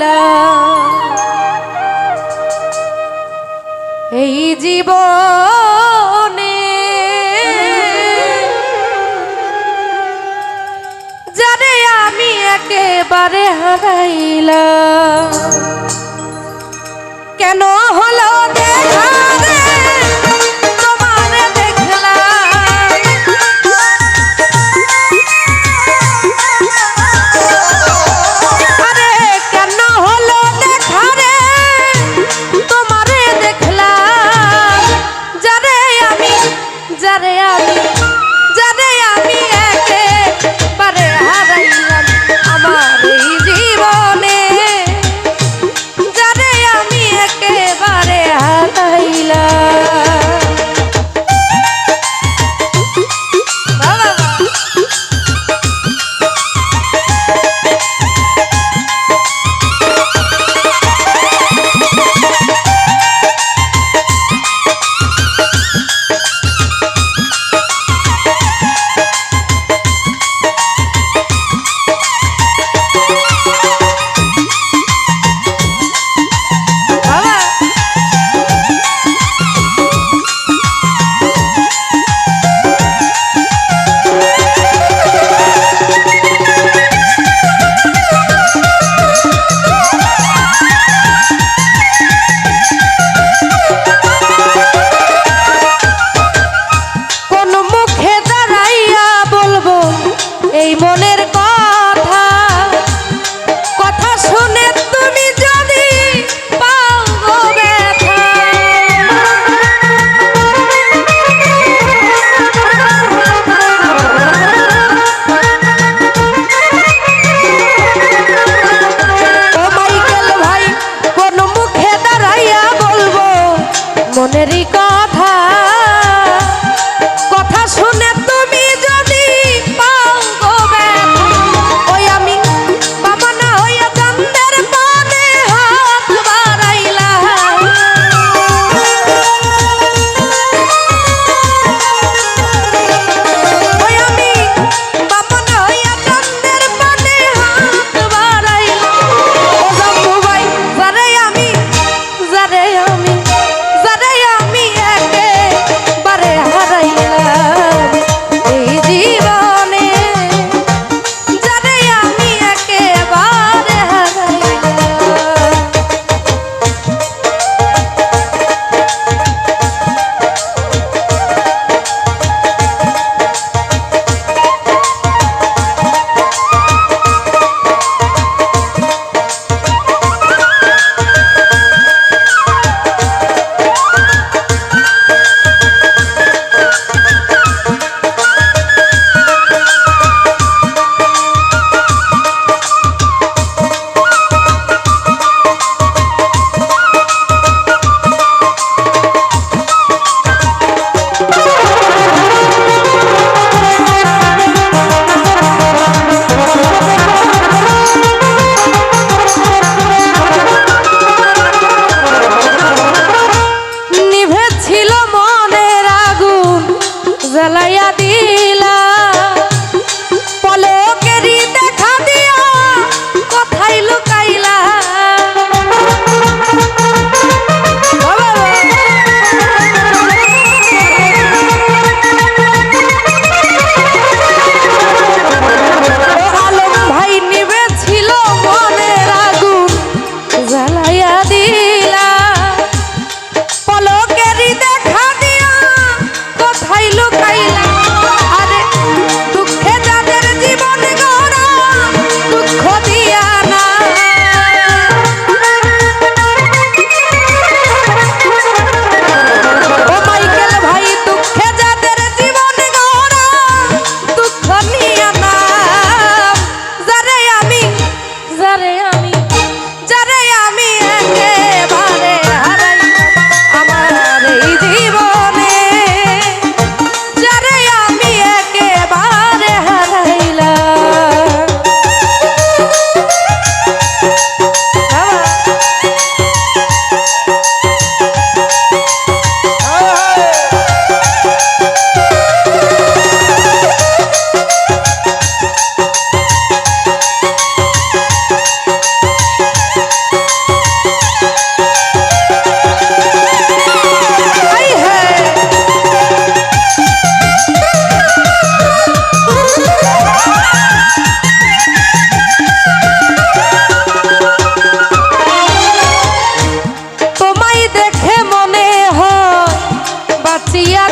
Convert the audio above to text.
খেলা এই জীবনে জানে আমি একেবারে হারাইলাম কেন হলো দেখা? এই মনের কথা কথা শুনে তুমি যদি ভাই কোন মুখে দাঁড়াইয়া বলব মনেরই কথা। বাঁচিয়া